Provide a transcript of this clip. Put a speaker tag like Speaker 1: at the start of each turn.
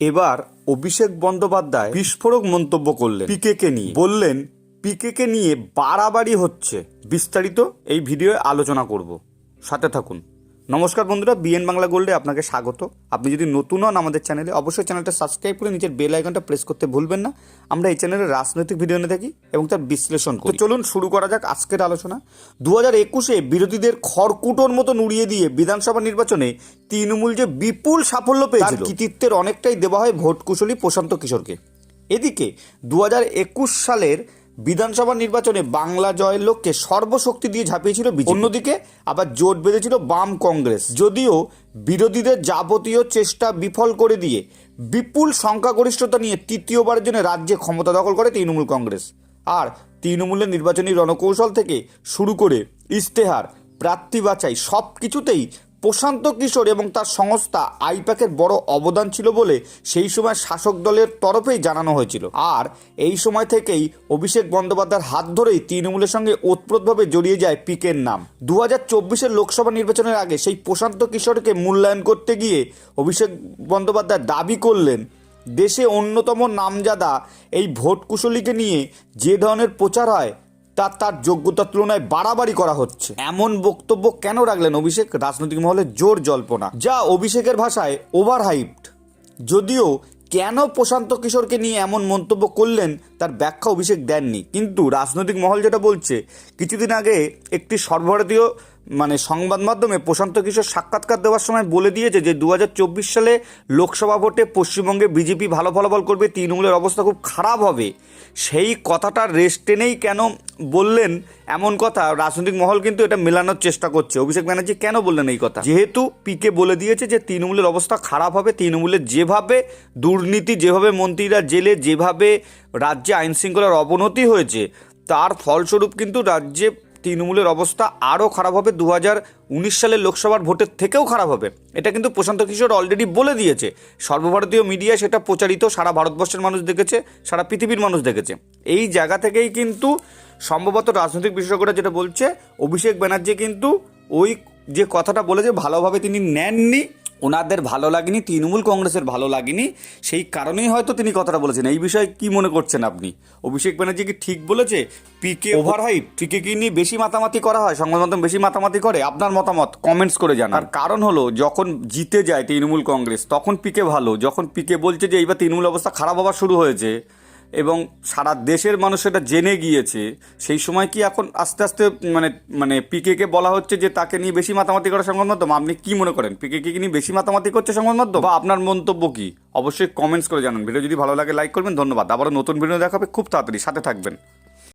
Speaker 1: এবার অভিষেক বন্দ্যোপাধ্যায় বিস্ফোরক মন্তব্য করলেন পিকেকে নিয়ে। বললেন পিকে কে নিয়ে বাড়াবাড়ি হচ্ছে। বিস্তারিত এই ভিডিওয়ে আলোচনা করব। সাথে থাকুন। নমস্কার বন্ধুরা বিএন বাংলা গোল্ডে আপনাকে স্বাগত। আপনি যদি নতুন হন আমাদের চ্যানেলে অবশ্যই চ্যানেলটা সাবস্ক্রাইব করে নিজের বেল আইকনটা প্রেস করতে ভুলবেন না। আমরা এই চ্যানেলে রাজনৈতিক ভিডিও নিয়ে থাকি এবং তার বিশ্লেষণ করি। চলুন শুরু করা যাক আজকের আলোচনা। দু হাজার একুশে বিরোধীদের খড়কুটোর মতো নুড়িয়ে দিয়ে বিধানসভা নির্বাচনে তৃণমূল যে বিপুল সাফল্য পেয়েছিল তার কৃতিত্বের অনেকটাই দেওয়া হয় ভোট কুশলী প্রশান্ত কিশোরকে। এদিকে দু হাজার একুশ সালের বিধানসভা নির্বাচনে বাংলা জয়ের লক্ষ্যে সর্বশক্তি দিয়ে ঝাঁপিয়েছিল অন্যদিকে আবার জোট বেঁধেছিল বাম কংগ্রেস। যদিও বিরোধীদের যাবতীয় চেষ্টা বিফল করে দিয়ে বিপুল সংখ্যাগরিষ্ঠতা নিয়ে তৃতীয়বারের জন্য রাজ্যে ক্ষমতা দখল করে তৃণমূল কংগ্রেস। আর তৃণমূলের নির্বাচনী রণকৌশল থেকে শুরু করে ইস্তেহার প্রার্থী বাছাই সব কিছুতেই প্রশান্ত কিশোর এবং তার সংস্থা আইপ্যাকের বড় অবদান ছিল বলে সেই সময় শাসক দলের তরফেই জানানো হয়েছিল। আর এই সময় থেকেই অভিষেক বন্দ্যোপাধ্যায়ের হাত ধরেই তৃণমূলের সঙ্গে ওতপ্রোতভাবে জড়িয়ে যায় পিকের নাম। দু হাজার লোকসভা নির্বাচনের আগে সেই প্রশান্ত কিশোরকে মূল্যায়ন করতে গিয়ে অভিষেক বন্দ্যোপাধ্যায় দাবি করলেন, দেশে অন্যতম নামজাদা এই ভোট কুশলীকে নিয়ে যে ধরনের প্রচার হয় তা তার যোগ্যতার তুলনায় বাড়াবাড়ি করা হচ্ছে। এমন বক্তব্য কেন রাখলেন অভিষেক? রাজনৈতিক মহলে জোর জল্পনা। যা অভিষেকের ভাষায় ওভার হাইপড যদিও কেন প্রশান্ত কিশোরকে নিয়ে এমন মন্তব্য করলেন, তার ব্যাখ্যা অভিষেক দেননি। কিন্তু রাজনৈতিক মহল যেটা বলছে, কিছুদিন আগে একটি সর্বভারতীয় মানে সংবাদ মাধ্যমে প্রশান্ত কিশোর সাক্ষাৎকার দেওয়ার সময় বলে দিয়েছে যে দু হাজার চব্বিশ সালে লোকসভা ভোটে পশ্চিমবঙ্গে বিজেপি ভালো ফলাফল করবে, তৃণমূলের অবস্থা খুব খারাপ হবে। সেই কথাটার রেস্ট টেনেই কেন বললেন এমন কথা? রাজনৈতিক মহল কিন্তু এটা মেলানোর চেষ্টা করছে। অভিষেক ব্যানার্জি কেন বললেন এই কথা? যেহেতু পিকে বলে দিয়েছে যে তৃণমূলের অবস্থা খারাপ হবে তৃণমূলের যেভাবে দুর্নীতি, যেভাবে মন্ত্রীরা জেলে, যেভাবে রাজ্যে আইনশৃঙ্খলার অবনতি হয়েছে, তার ফলস্বরূপ কিন্তু রাজ্যে তৃণমূলের অবস্থা আরও খারাপ হবে। দু হাজার উনিশ সালের লোকসভার ভোটের থেকেও খারাপ হবে। এটা কিন্তু প্রশান্ত কিশোর অলরেডি বলে দিয়েছে। সর্বভারতীয় মিডিয়া সেটা প্রচারিত, সারা ভারতবর্ষের মানুষ দেখেছে, সারা পৃথিবীর মানুষ দেখেছে। এই জায়গা থেকেই কিন্তু সম্ভবত রাজনৈতিক বিশেষজ্ঞরা যেটা বলছে, অভিষেক ব্যানার্জি কিন্তু ওই যে কথাটা বলেছে, ভালোভাবে তিনি নেননি। ওনাদের ভালো লাগেনি তৃণমূল কংগ্রেসের ভালো লাগেনি সেই কারণেই হয়তো তিনি কথাটা বলেছেন। এই বিষয়ে কি মনে করছেন আপনি? অভিষেক ব্যানার্জি কি ঠিক বলেছে? পিকে ওভার হাইট পিকে কি নিয়ে বেশি মাতামাতি করা হয় সংবাদ মাধ্যম বেশি মাতামাতি করে আপনার মতামত কমেন্টস করে জানান। আর কারণ হলো যখন জিতে যায় তৃণমূল কংগ্রেস তখন পিকে ভালো যখন পিকে বলছে যে এইবার তৃণমূল অবস্থা খারাপ হওয়া শুরু হয়েছে এবং সারা দেশের মানুষ এটা জেনে গিয়েছে, সেই সময় কি এখন আস্তে আস্তে মানে মানে পিকেকে বলা হচ্ছে যে তাকে নিয়ে বেশি মাতামাতি করা সংবাদ মাধ্যম? আপনি কি মনে করেন? পিকেকে কি নিয়ে বেশি মাতামাতি করছে সংবাদ মাধ্যম? বা আপনার মন্তব্য কি? অবশ্যই কমেন্টস করে জানান। ভিডিও যদি ভালো লাগে লাইক করবেন। ধন্যবাদ। আবারও নতুন ভিডিও দেখাবে। খুব তাড়াতাড়ি সাথে থাকবেন।